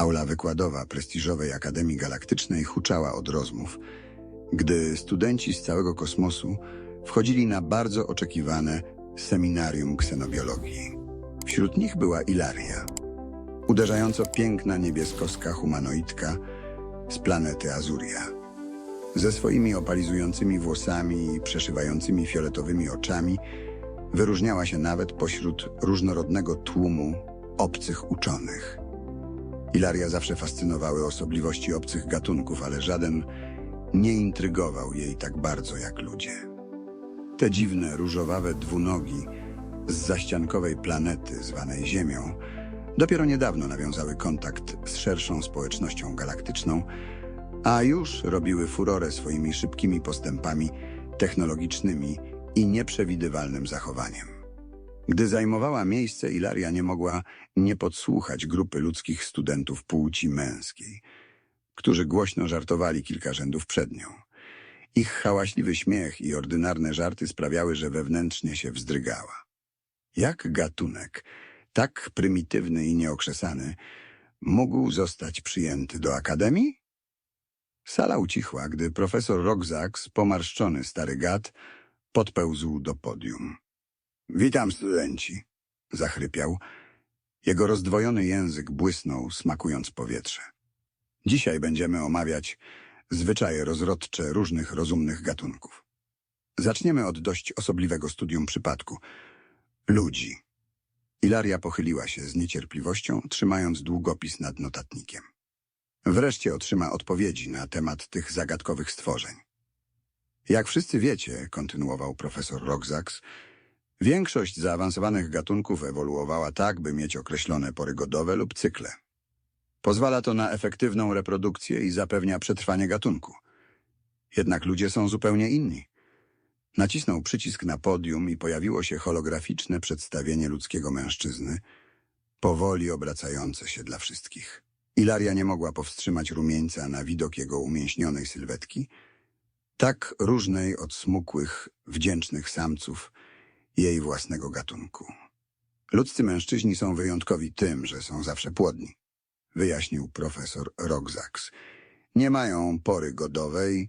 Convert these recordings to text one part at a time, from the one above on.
Aula wykładowa prestiżowej Akademii Galaktycznej huczała od rozmów, gdy studenci z całego kosmosu wchodzili na bardzo oczekiwane seminarium ksenobiologii. Wśród nich była Ilaria, uderzająco piękna niebieskowska humanoidka z planety Azuria. Ze swoimi opalizującymi włosami i przeszywającymi fioletowymi oczami wyróżniała się nawet pośród różnorodnego tłumu obcych uczonych. Ilaria zawsze fascynowały osobliwości obcych gatunków, ale żaden nie intrygował jej tak bardzo jak ludzie. Te dziwne, różowawe dwunogi z zaściankowej planety zwanej Ziemią dopiero niedawno nawiązały kontakt z szerszą społecznością galaktyczną, a już robiły furorę swoimi szybkimi postępami technologicznymi i nieprzewidywalnym zachowaniem. Gdy zajmowała miejsce, Ilaria nie mogła nie podsłuchać grupy ludzkich studentów płci męskiej, którzy głośno żartowali kilka rzędów przed nią. Ich hałaśliwy śmiech i ordynarne żarty sprawiały, że wewnętrznie się wzdrygała. Jak gatunek, tak prymitywny i nieokrzesany, mógł zostać przyjęty do akademii? Sala ucichła, gdy profesor Roxax, pomarszczony stary gad, podpełzł do podium. Witam, studenci, zachrypiał. Jego rozdwojony język błysnął, smakując powietrze. Dzisiaj będziemy omawiać zwyczaje rozrodcze różnych rozumnych gatunków. Zaczniemy od dość osobliwego studium przypadku. Ludzi. Ilaria pochyliła się z niecierpliwością, trzymając długopis nad notatnikiem. Wreszcie otrzyma odpowiedzi na temat tych zagadkowych stworzeń. Jak wszyscy wiecie, kontynuował profesor Roxax, większość zaawansowanych gatunków ewoluowała tak, by mieć określone pory godowe lub cykle. Pozwala to na efektywną reprodukcję i zapewnia przetrwanie gatunku. Jednak ludzie są zupełnie inni. Nacisnął przycisk na podium i pojawiło się holograficzne przedstawienie ludzkiego mężczyzny, powoli obracające się dla wszystkich. Ilaria nie mogła powstrzymać rumieńca na widok jego umięśnionej sylwetki, tak różnej od smukłych, wdzięcznych samców jej własnego gatunku. Ludzcy mężczyźni są wyjątkowi tym, że są zawsze płodni, wyjaśnił profesor Roxax. Nie mają pory godowej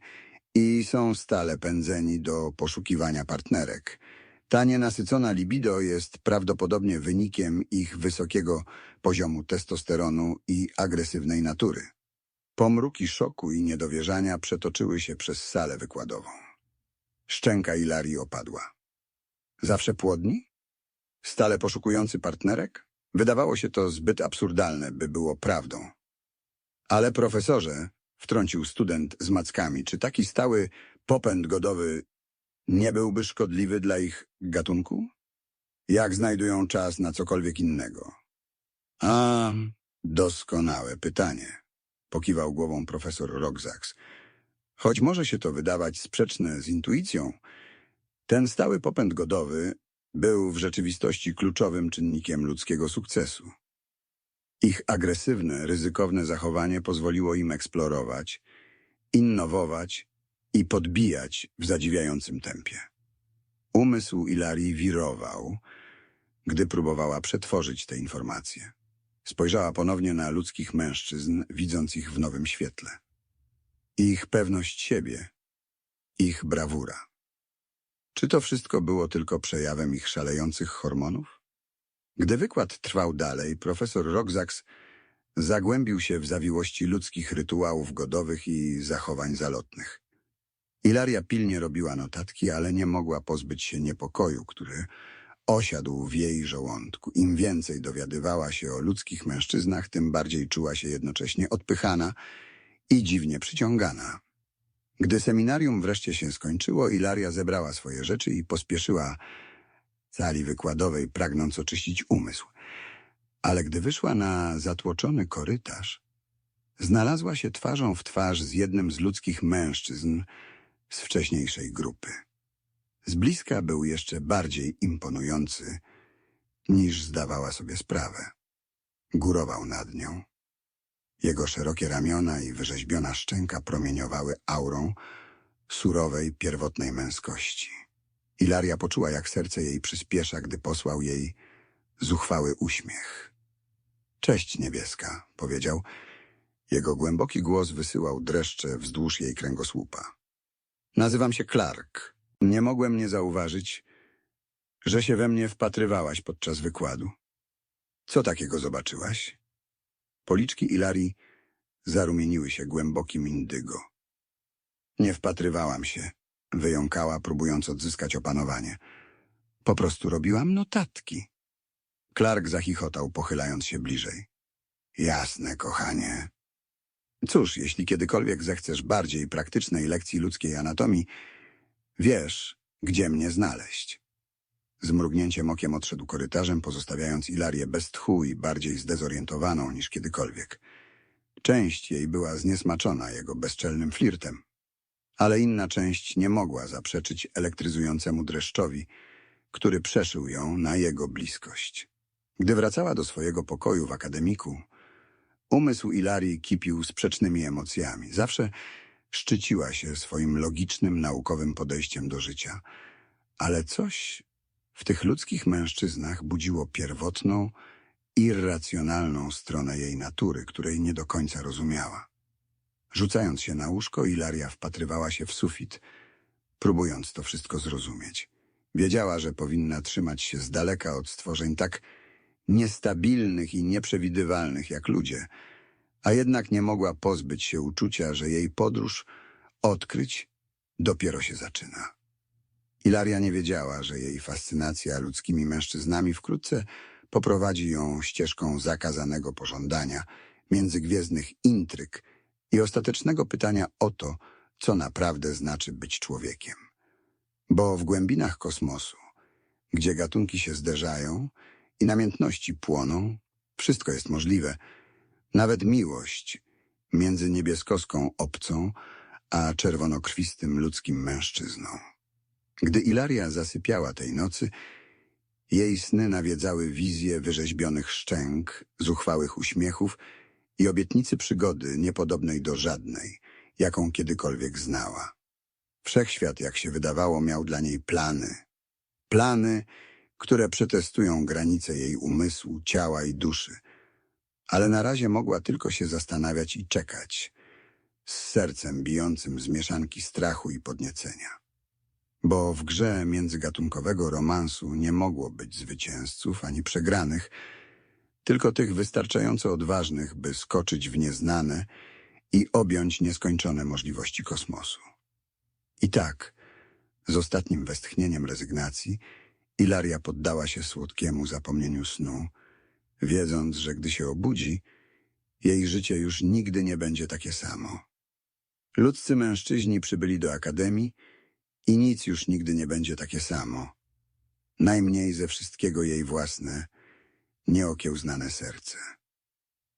i są stale pędzeni do poszukiwania partnerek. Ta nienasycona libido jest prawdopodobnie wynikiem ich wysokiego poziomu testosteronu i agresywnej natury. Pomruki szoku i niedowierzania przetoczyły się przez salę wykładową. Szczęka Ilarii opadła. Zawsze płodni? Stale poszukujący partnerek? Wydawało się to zbyt absurdalne, by było prawdą. Ale profesorze, wtrącił student z mackami, czy taki stały popęd godowy nie byłby szkodliwy dla ich gatunku? Jak znajdują czas na cokolwiek innego? A, doskonałe pytanie, pokiwał głową profesor Roxax. Choć może się to wydawać sprzeczne z intuicją, ten stały popęd godowy był w rzeczywistości kluczowym czynnikiem ludzkiego sukcesu. Ich agresywne, ryzykowne zachowanie pozwoliło im eksplorować, innowować i podbijać w zadziwiającym tempie. Umysł Ilarii wirował, gdy próbowała przetworzyć te informacje. Spojrzała ponownie na ludzkich mężczyzn, widząc ich w nowym świetle. Ich pewność siebie, ich brawura. Czy to wszystko było tylko przejawem ich szalejących hormonów? Gdy wykład trwał dalej, profesor Roxax zagłębił się w zawiłości ludzkich rytuałów godowych i zachowań zalotnych. Ilaria pilnie robiła notatki, ale nie mogła pozbyć się niepokoju, który osiadł w jej żołądku. Im więcej dowiadywała się o ludzkich mężczyznach, tym bardziej czuła się jednocześnie odpychana i dziwnie przyciągana. Gdy seminarium wreszcie się skończyło, Ilaria zebrała swoje rzeczy i pospieszyła sali wykładowej, pragnąc oczyścić umysł. Ale gdy wyszła na zatłoczony korytarz, znalazła się twarzą w twarz z jednym z ludzkich mężczyzn z wcześniejszej grupy. Z bliska był jeszcze bardziej imponujący, niż zdawała sobie sprawę. Górował nad nią. Jego szerokie ramiona i wyrzeźbiona szczęka promieniowały aurą surowej, pierwotnej męskości. Ilaria poczuła, jak serce jej przyspiesza, gdy posłał jej zuchwały uśmiech. Cześć, niebieska, powiedział. Jego głęboki głos wysyłał dreszcze wzdłuż jej kręgosłupa. Nazywam się Clark. Nie mogłem nie zauważyć, że się we mnie wpatrywałaś podczas wykładu. Co takiego zobaczyłaś? Policzki Ilarii zarumieniły się głębokim indygo. Nie wpatrywałam się, wyjąkała, próbując odzyskać opanowanie. Po prostu robiłam notatki. Clark zachichotał, pochylając się bliżej. Jasne, kochanie. Cóż, jeśli kiedykolwiek zechcesz bardziej praktycznej lekcji ludzkiej anatomii, wiesz, gdzie mnie znaleźć. Z mrugnięciem okiem odszedł korytarzem, pozostawiając Ilarię bez tchu i bardziej zdezorientowaną niż kiedykolwiek. Część jej była zniesmaczona jego bezczelnym flirtem, ale inna część nie mogła zaprzeczyć elektryzującemu dreszczowi, który przeszył ją na jego bliskość. Gdy wracała do swojego pokoju w akademiku, umysł Ilarii kipił sprzecznymi emocjami. Zawsze szczyciła się swoim logicznym, naukowym podejściem do życia, ale coś w tych ludzkich mężczyznach budziło pierwotną, irracjonalną stronę jej natury, której nie do końca rozumiała. Rzucając się na łóżko, Ilaria wpatrywała się w sufit, próbując to wszystko zrozumieć. Wiedziała, że powinna trzymać się z daleka od stworzeń tak niestabilnych i nieprzewidywalnych jak ludzie, a jednak nie mogła pozbyć się uczucia, że jej podróż odkryć dopiero się zaczyna. Ilaria nie wiedziała, że jej fascynacja ludzkimi mężczyznami wkrótce poprowadzi ją ścieżką zakazanego pożądania, międzygwiezdnych intryg i ostatecznego pytania o to, co naprawdę znaczy być człowiekiem. Bo w głębinach kosmosu, gdzie gatunki się zderzają i namiętności płoną, wszystko jest możliwe, nawet miłość między niebieskoską obcą a czerwonokrwistym ludzkim mężczyzną. Gdy Ilaria zasypiała tej nocy, jej sny nawiedzały wizje wyrzeźbionych szczęk, zuchwałych uśmiechów i obietnicy przygody niepodobnej do żadnej, jaką kiedykolwiek znała. Wszechświat, jak się wydawało, miał dla niej plany. Plany, które przetestują granice jej umysłu, ciała i duszy. Ale na razie mogła tylko się zastanawiać i czekać, z sercem bijącym z mieszanki strachu i podniecenia. Bo w grze międzygatunkowego romansu nie mogło być zwycięzców ani przegranych, tylko tych wystarczająco odważnych, by skoczyć w nieznane i objąć nieskończone możliwości kosmosu. I tak, z ostatnim westchnieniem rezygnacji, Ilaria poddała się słodkiemu zapomnieniu snu, wiedząc, że gdy się obudzi, jej życie już nigdy nie będzie takie samo. Ludzcy mężczyźni przybyli do akademii i nic już nigdy nie będzie takie samo. Najmniej ze wszystkiego jej własne, nieokiełznane serce.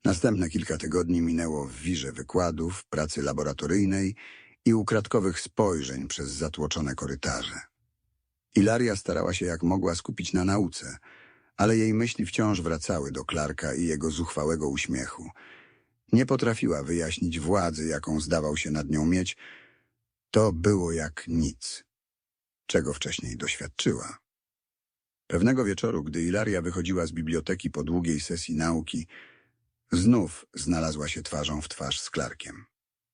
Następne kilka tygodni minęło w wirze wykładów, pracy laboratoryjnej i ukradkowych spojrzeń przez zatłoczone korytarze. Ilaria starała się jak mogła skupić na nauce, ale jej myśli wciąż wracały do Clarka i jego zuchwałego uśmiechu. Nie potrafiła wyjaśnić władzy, jaką zdawał się nad nią mieć. To było jak nic, czego wcześniej doświadczyła. Pewnego wieczoru, gdy Ilaria wychodziła z biblioteki po długiej sesji nauki, znów znalazła się twarzą w twarz z Clarkiem.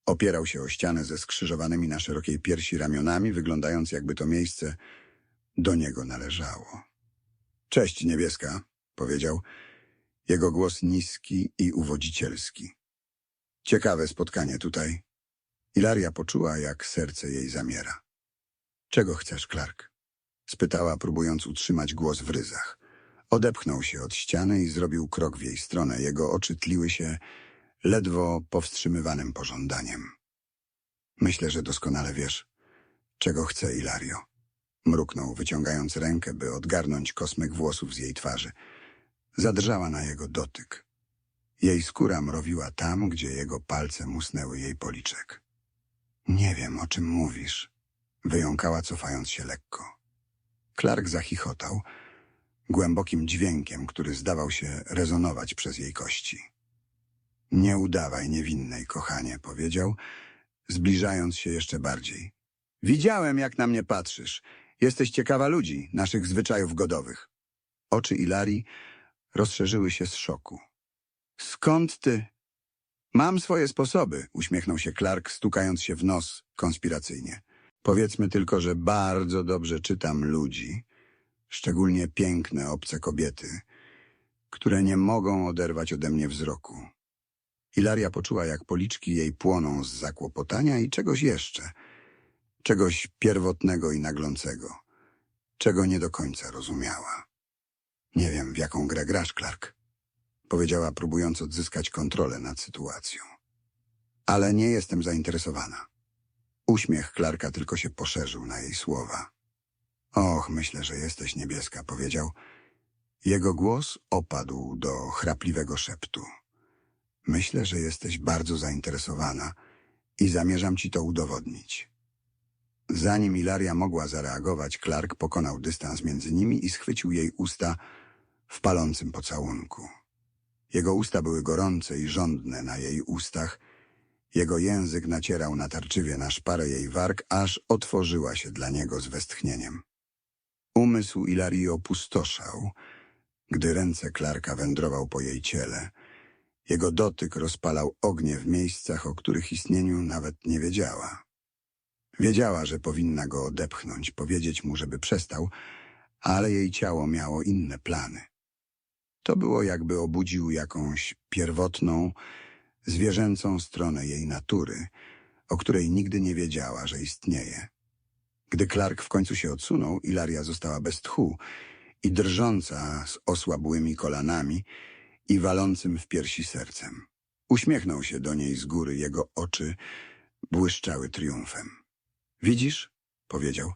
Opierał się o ścianę ze skrzyżowanymi na szerokiej piersi ramionami, wyglądając jakby to miejsce do niego należało. Cześć, niebieska, powiedział. Jego głos niski i uwodzicielski. Ciekawe spotkanie tutaj. Ilaria poczuła, jak serce jej zamiera. Czego chcesz, Clark? spytała, próbując utrzymać głos w ryzach. Odepchnął się od ściany i zrobił krok w jej stronę. Jego oczy tliły się ledwo powstrzymywanym pożądaniem. Myślę, że doskonale wiesz, czego chce Ilario. Mruknął, wyciągając rękę, by odgarnąć kosmyk włosów z jej twarzy. Zadrżała na jego dotyk. Jej skóra mrowiła tam, gdzie jego palce musnęły jej policzek. Nie wiem, o czym mówisz, wyjąkała, cofając się lekko. Clark zachichotał, głębokim dźwiękiem, który zdawał się rezonować przez jej kości. Nie udawaj niewinnej, kochanie, powiedział, zbliżając się jeszcze bardziej. Widziałem, jak na mnie patrzysz. Jesteś ciekawa ludzi, naszych zwyczajów godowych. Oczy Ilarii rozszerzyły się z szoku. Skąd ty? Mam swoje sposoby, uśmiechnął się Clark, stukając się w nos konspiracyjnie. Powiedzmy tylko, że bardzo dobrze czytam ludzi, szczególnie piękne, obce kobiety, które nie mogą oderwać ode mnie wzroku. Ilaria poczuła, jak policzki jej płoną z zakłopotania i czegoś jeszcze, czegoś pierwotnego i naglącego, czego nie do końca rozumiała. Nie wiem, w jaką grę grasz, Clark, powiedziała, próbując odzyskać kontrolę nad sytuacją. Ale nie jestem zainteresowana. Uśmiech Clarka tylko się poszerzył na jej słowa. Och, myślę, że jesteś niebieska, powiedział. Jego głos opadł do chrapliwego szeptu. Myślę, że jesteś bardzo zainteresowana i zamierzam ci to udowodnić. Zanim Ilaria mogła zareagować, Clark pokonał dystans między nimi i schwycił jej usta w palącym pocałunku. Jego usta były gorące i żądne na jej ustach. Jego język nacierał natarczywie na szparę jej warg, aż otworzyła się dla niego z westchnieniem. Umysł Ilarii opustoszał, gdy ręce Clarka wędrował po jej ciele. Jego dotyk rozpalał ognie w miejscach, o których istnieniu nawet nie wiedziała. Wiedziała, że powinna go odepchnąć, powiedzieć mu, żeby przestał, ale jej ciało miało inne plany. To było jakby obudził jakąś pierwotną, zwierzęcą stronę jej natury, o której nigdy nie wiedziała, że istnieje. Gdy Clark w końcu się odsunął, Ilaria została bez tchu i drżąca z osłabłymi kolanami i walącym w piersi sercem. Uśmiechnął się do niej z góry, jego oczy błyszczały triumfem. Widzisz? powiedział.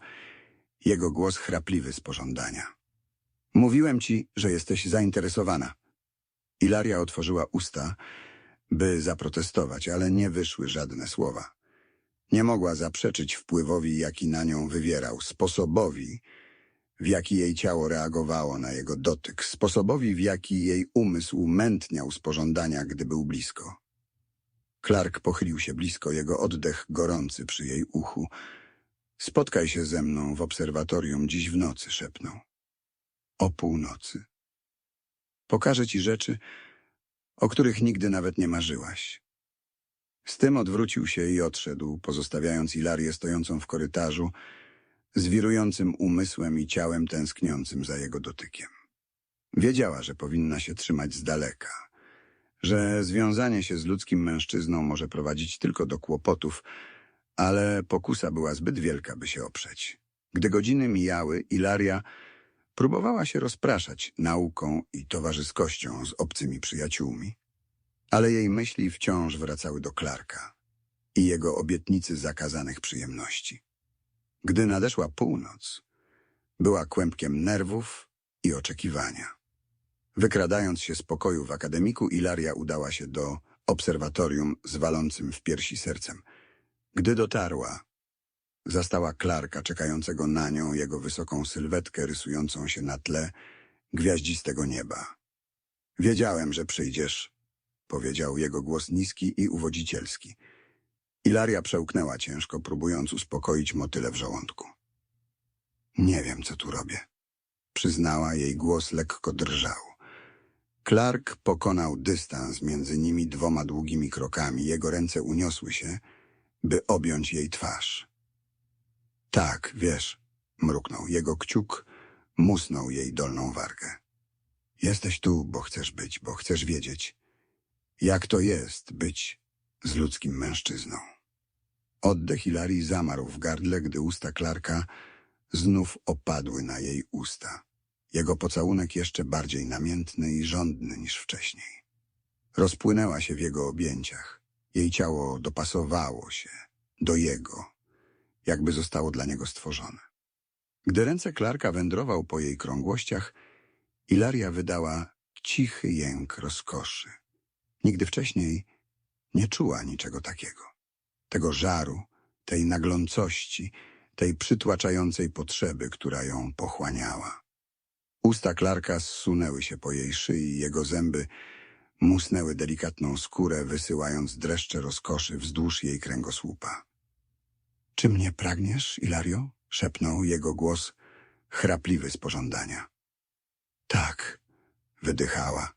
Jego głos chrapliwy z pożądania. Mówiłem ci, że jesteś zainteresowana. Ilaria otworzyła usta, by zaprotestować, ale nie wyszły żadne słowa. Nie mogła zaprzeczyć wpływowi, jaki na nią wywierał, sposobowi, w jaki jej ciało reagowało na jego dotyk, sposobowi, w jaki jej umysł mętniał z pożądania, gdy był blisko. Clark pochylił się blisko, jego oddech gorący przy jej uchu. Spotkaj się ze mną w obserwatorium dziś w nocy, szepnął. O północy. Pokażę ci rzeczy, o których nigdy nawet nie marzyłaś. Z tym odwrócił się i odszedł, pozostawiając Ilarię stojącą w korytarzu, z wirującym umysłem i ciałem tęskniącym za jego dotykiem. Wiedziała, że powinna się trzymać z daleka, że związanie się z ludzkim mężczyzną może prowadzić tylko do kłopotów, ale pokusa była zbyt wielka, by się oprzeć. Gdy godziny mijały, Ilaria próbowała się rozpraszać nauką i towarzyskością z obcymi przyjaciółmi, ale jej myśli wciąż wracały do Clarka i jego obietnicy zakazanych przyjemności. Gdy nadeszła północ, była kłębkiem nerwów i oczekiwania. Wykradając się z pokoju w akademiku, Ilaria udała się do obserwatorium z walącym w piersi sercem. Gdy dotarła, zastała Clarka czekającego na nią, jego wysoką sylwetkę rysującą się na tle gwiaździstego nieba. Wiedziałem, że przyjdziesz, powiedział jego głos niski i uwodzicielski. Ilaria przełknęła ciężko, próbując uspokoić motyle w żołądku. Nie wiem, co tu robię. Przyznała, jej głos lekko drżał. Clark pokonał dystans między nimi dwoma długimi krokami. Jego ręce uniosły się, by objąć jej twarz. Tak, wiesz, mruknął. Jego kciuk musnął jej dolną wargę. Jesteś tu, bo chcesz być, bo chcesz wiedzieć, jak to jest być z ludzkim mężczyzną. Oddech Hilarii zamarł w gardle, gdy usta Clarka znów opadły na jej usta. Jego pocałunek jeszcze bardziej namiętny i żądny niż wcześniej. Rozpłynęła się w jego objęciach. Jej ciało dopasowało się do jego, jakby zostało dla niego stworzone. Gdy ręce Clarka wędrował po jej krągłościach, Ilaria wydała cichy jęk rozkoszy. Nigdy wcześniej nie czuła niczego takiego. Tego żaru, tej naglącości, tej przytłaczającej potrzeby, która ją pochłaniała. Usta Clarka zsunęły się po jej szyi, jego zęby musnęły delikatną skórę, wysyłając dreszcze rozkoszy wzdłuż jej kręgosłupa. Czy mnie pragniesz, Ilario? szepnął jego głos, chrapliwy z pożądania. Tak, wydychała.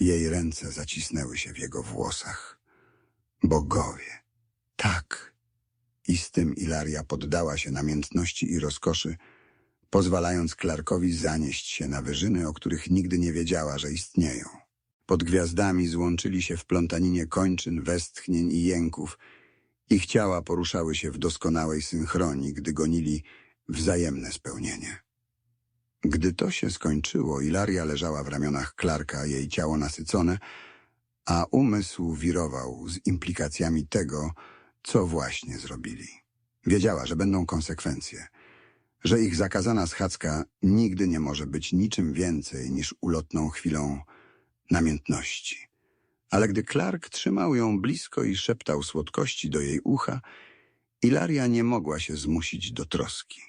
Jej ręce zacisnęły się w jego włosach. Bogowie. Tak. I z tym Ilaria poddała się namiętności i rozkoszy, pozwalając Clarkowi zanieść się na wyżyny, o których nigdy nie wiedziała, że istnieją. Pod gwiazdami złączyli się w plątaninie kończyn, westchnień i jęków. Ich ciała poruszały się w doskonałej synchronii, gdy gonili wzajemne spełnienie. Gdy to się skończyło, Ilaria leżała w ramionach Clarka, jej ciało nasycone, a umysł wirował z implikacjami tego, co właśnie zrobili. Wiedziała, że będą konsekwencje, że ich zakazana schadzka nigdy nie może być niczym więcej niż ulotną chwilą namiętności. Ale gdy Clark trzymał ją blisko i szeptał słodkości do jej ucha, Ilaria nie mogła się zmusić do troski.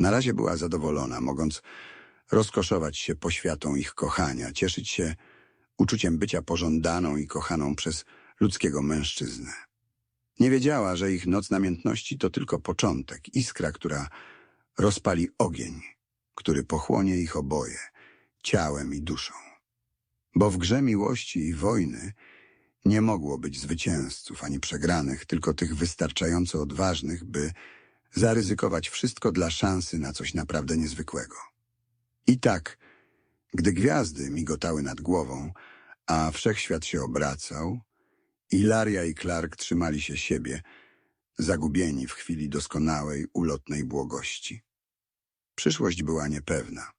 Na razie była zadowolona, mogąc rozkoszować się poświatą ich kochania, cieszyć się uczuciem bycia pożądaną i kochaną przez ludzkiego mężczyznę. Nie wiedziała, że ich noc namiętności to tylko początek, iskra, która rozpali ogień, który pochłonie ich oboje, ciałem i duszą. Bo w grze miłości i wojny nie mogło być zwycięzców ani przegranych, tylko tych wystarczająco odważnych, by zaryzykować wszystko dla szansy na coś naprawdę niezwykłego. I tak, gdy gwiazdy migotały nad głową, a wszechświat się obracał, Ilaria i Clark trzymali się siebie, zagubieni w chwili doskonałej, ulotnej błogości. Przyszłość była niepewna,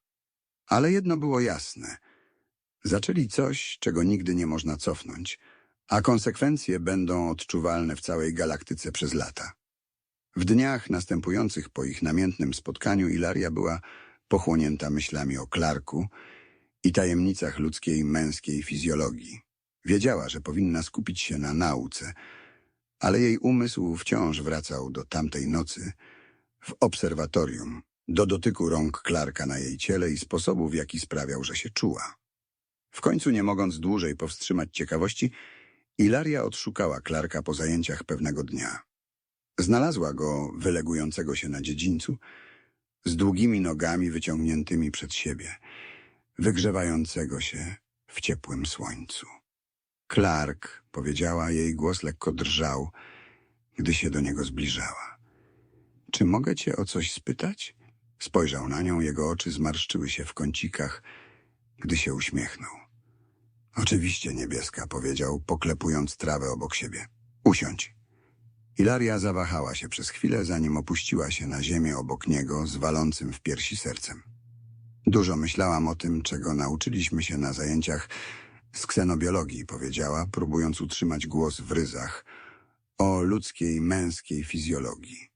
ale jedno było jasne. Zaczęli coś, czego nigdy nie można cofnąć, a konsekwencje będą odczuwalne w całej galaktyce przez lata. W dniach następujących po ich namiętnym spotkaniu Ilaria była pochłonięta myślami o Clarku i tajemnicach ludzkiej męskiej fizjologii. Wiedziała, że powinna skupić się na nauce, ale jej umysł wciąż wracał do tamtej nocy w obserwatorium, do dotyku rąk Clarka na jej ciele i sposobu, w jaki sprawiał, że się czuła. W końcu, nie mogąc dłużej powstrzymać ciekawości, Ilaria odszukała Clarka po zajęciach pewnego dnia. Znalazła go wylegującego się na dziedzińcu, z długimi nogami wyciągniętymi przed siebie, wygrzewającego się w ciepłym słońcu. Clark, powiedziała, jej głos lekko drżał, gdy się do niego zbliżała. Czy mogę cię o coś spytać? Spojrzał na nią, jego oczy zmarszczyły się w kącikach, gdy się uśmiechnął. Oczywiście niebieska, powiedział, poklepując trawę obok siebie. Usiądź. Ilaria zawahała się przez chwilę, zanim opuściła się na ziemię obok niego z walącym w piersi sercem. Dużo myślałam o tym, czego nauczyliśmy się na zajęciach z ksenobiologii, powiedziała, próbując utrzymać głos w ryzach, o ludzkiej, męskiej fizjologii.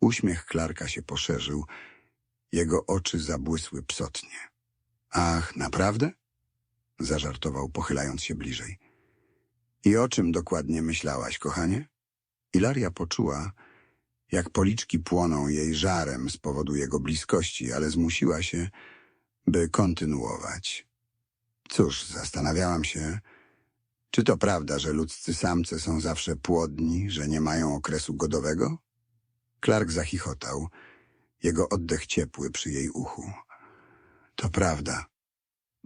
Uśmiech Klarka się poszerzył, jego oczy zabłysły psotnie. Ach, naprawdę? Zażartował, pochylając się bliżej. I o czym dokładnie myślałaś, kochanie? Ilaria poczuła, jak policzki płoną jej żarem z powodu jego bliskości, ale zmusiła się, by kontynuować. Cóż, zastanawiałam się, czy to prawda, że ludzcy samce są zawsze płodni, że nie mają okresu godowego? Clark zachichotał, jego oddech ciepły przy jej uchu. To prawda,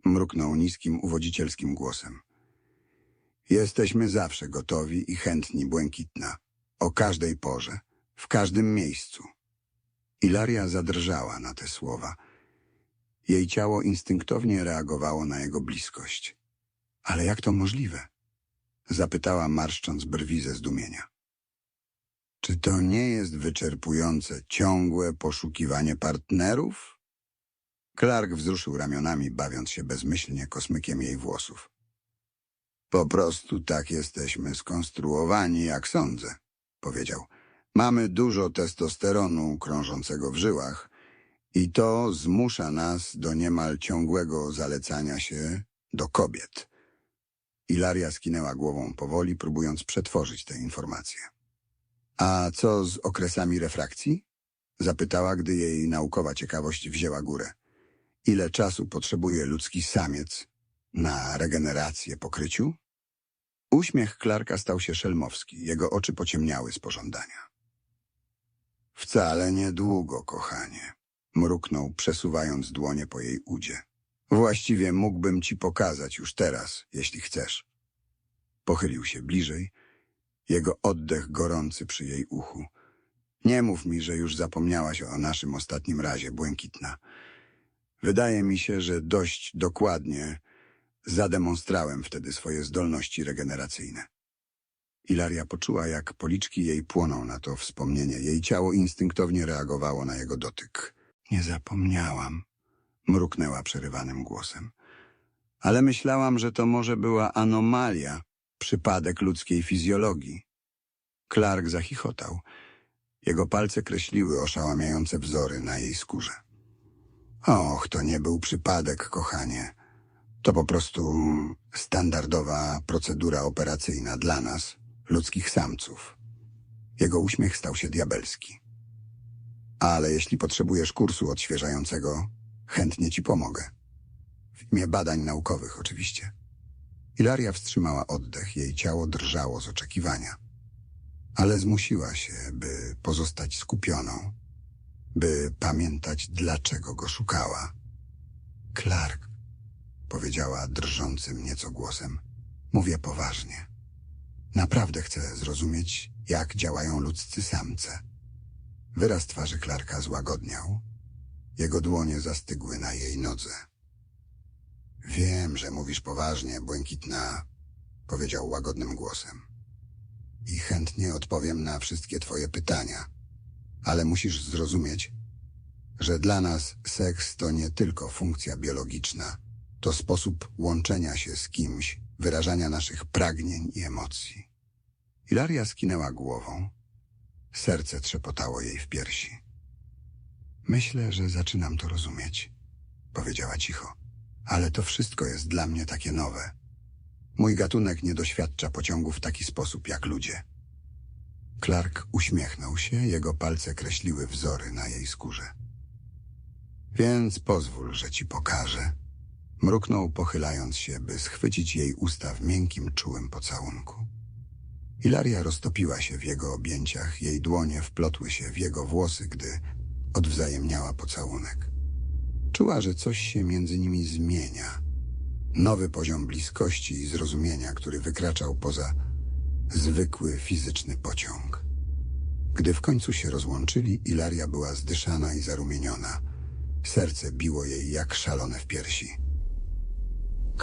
mruknął niskim, uwodzicielskim głosem. Jesteśmy zawsze gotowi i chętni, błękitna. O każdej porze, w każdym miejscu. Ilaria zadrżała na te słowa. Jej ciało instynktownie reagowało na jego bliskość. Ale jak to możliwe? Zapytała, marszcząc brwi ze zdumienia. Czy to nie jest wyczerpujące, ciągłe poszukiwanie partnerów? Clark wzruszył ramionami, bawiąc się bezmyślnie kosmykiem jej włosów. Po prostu tak jesteśmy skonstruowani, jak sądzę, powiedział. Mamy dużo testosteronu krążącego w żyłach i to zmusza nas do niemal ciągłego zalecania się do kobiet. Ilaria skinęła głową powoli, próbując przetworzyć te informacje. A co z okresami refrakcji? Zapytała, gdy jej naukowa ciekawość wzięła górę. Ile czasu potrzebuje ludzki samiec na regenerację po kryciu? Uśmiech Clarka stał się szelmowski, jego oczy pociemniały z pożądania. Wcale niedługo, kochanie, mruknął, przesuwając dłonie po jej udzie. Właściwie mógłbym ci pokazać już teraz, jeśli chcesz. Pochylił się bliżej, jego oddech gorący przy jej uchu. Nie mów mi, że już zapomniałaś o naszym ostatnim razie, błękitna. Wydaje mi się, że dość dokładnie zademonstrałem wtedy swoje zdolności regeneracyjne. Ilaria poczuła, jak policzki jej płoną na to wspomnienie. Jej ciało instynktownie reagowało na jego dotyk. Nie zapomniałam, mruknęła przerywanym głosem. Ale myślałam, że to może była anomalia, przypadek ludzkiej fizjologii. Clark zachichotał. Jego palce kreśliły oszałamiające wzory na jej skórze. Och, to nie był przypadek, kochanie. To po prostu standardowa procedura operacyjna dla nas, ludzkich samców. Jego uśmiech stał się diabelski. Ale jeśli potrzebujesz kursu odświeżającego, chętnie ci pomogę. W imię badań naukowych, oczywiście. Ilaria wstrzymała oddech, jej ciało drżało z oczekiwania. Ale zmusiła się, by pozostać skupioną, by pamiętać, dlaczego go szukała. Clark, powiedziała drżącym nieco głosem, mówię poważnie. Naprawdę chcę zrozumieć, jak działają ludzcy samce. Wyraz twarzy Clarka złagodniał. Jego dłonie zastygły na jej nodze. Wiem, że mówisz poważnie, błękitna, powiedział łagodnym głosem. I chętnie odpowiem na wszystkie twoje pytania. Ale musisz zrozumieć, że dla nas seks to nie tylko funkcja biologiczna, to sposób łączenia się z kimś, wyrażania naszych pragnień i emocji. Ilaria skinęła głową. Serce trzepotało jej w piersi. Myślę, że zaczynam to rozumieć, powiedziała cicho. Ale to wszystko jest dla mnie takie nowe. Mój gatunek nie doświadcza pociągu w taki sposób jak ludzie. Clark uśmiechnął się, jego palce kreśliły wzory na jej skórze. Więc pozwól, że ci pokażę. Mruknął, pochylając się, by schwycić jej usta w miękkim, czułym pocałunku. Ilaria roztopiła się w jego objęciach, jej dłonie wplotły się w jego włosy, gdy odwzajemniała pocałunek. Czuła, że coś się między nimi zmienia. Nowy poziom bliskości i zrozumienia, który wykraczał poza zwykły fizyczny pociąg. Gdy w końcu się rozłączyli, Ilaria była zdyszana i zarumieniona. Serce biło jej jak szalone w piersi.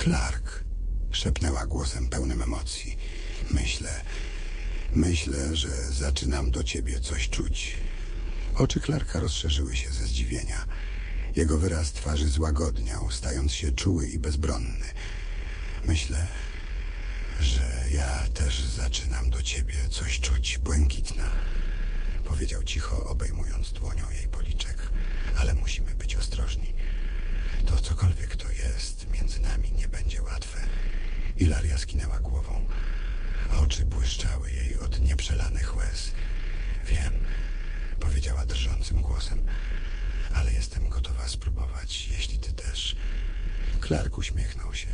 Clark, szepnęła głosem pełnym emocji. Myślę, myślę, że zaczynam do ciebie coś czuć. Oczy Clarka rozszerzyły się ze zdziwienia. Jego wyraz twarzy złagodniał, stając się czuły i bezbronny. Myślę, że ja też zaczynam do ciebie coś czuć, błękitna. Powiedział cicho, obejmując dłonią jej policzek. Ale musimy być ostrożni. To cokolwiek to jest, między nami nie będzie łatwe. Ilaria skinęła głową. Oczy błyszczały jej od nieprzelanych łez. Wiem, powiedziała drżącym głosem, ale jestem gotowa spróbować, jeśli ty też. Clark uśmiechnął się,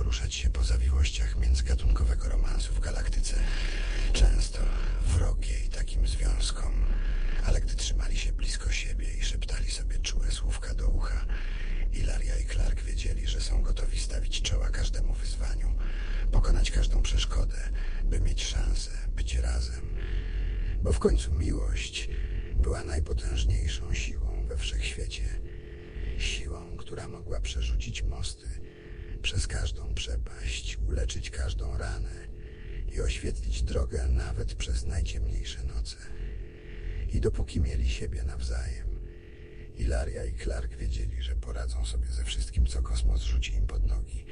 poruszać się po zawiłościach międzygatunkowego romansu w galaktyce, często wrogiej takim związkom, ale gdy trzymali się blisko siebie i szeptali sobie czułe słówka do ucha, Ilaria i Clark wiedzieli, że są gotowi stawić czoła każdemu wyzwaniu, pokonać każdą przeszkodę, by mieć szansę być razem. Bo w końcu miłość była najpotężniejszą siłą we wszechświecie. Siłą, która mogła przerzucić mosty przez każdą przepaść, uleczyć każdą ranę i oświetlić drogę nawet przez najciemniejsze noce. I dopóki mieli siebie nawzajem, Ilaria i Clark wiedzieli, że poradzą sobie ze wszystkim, co kosmos rzuci im pod nogi.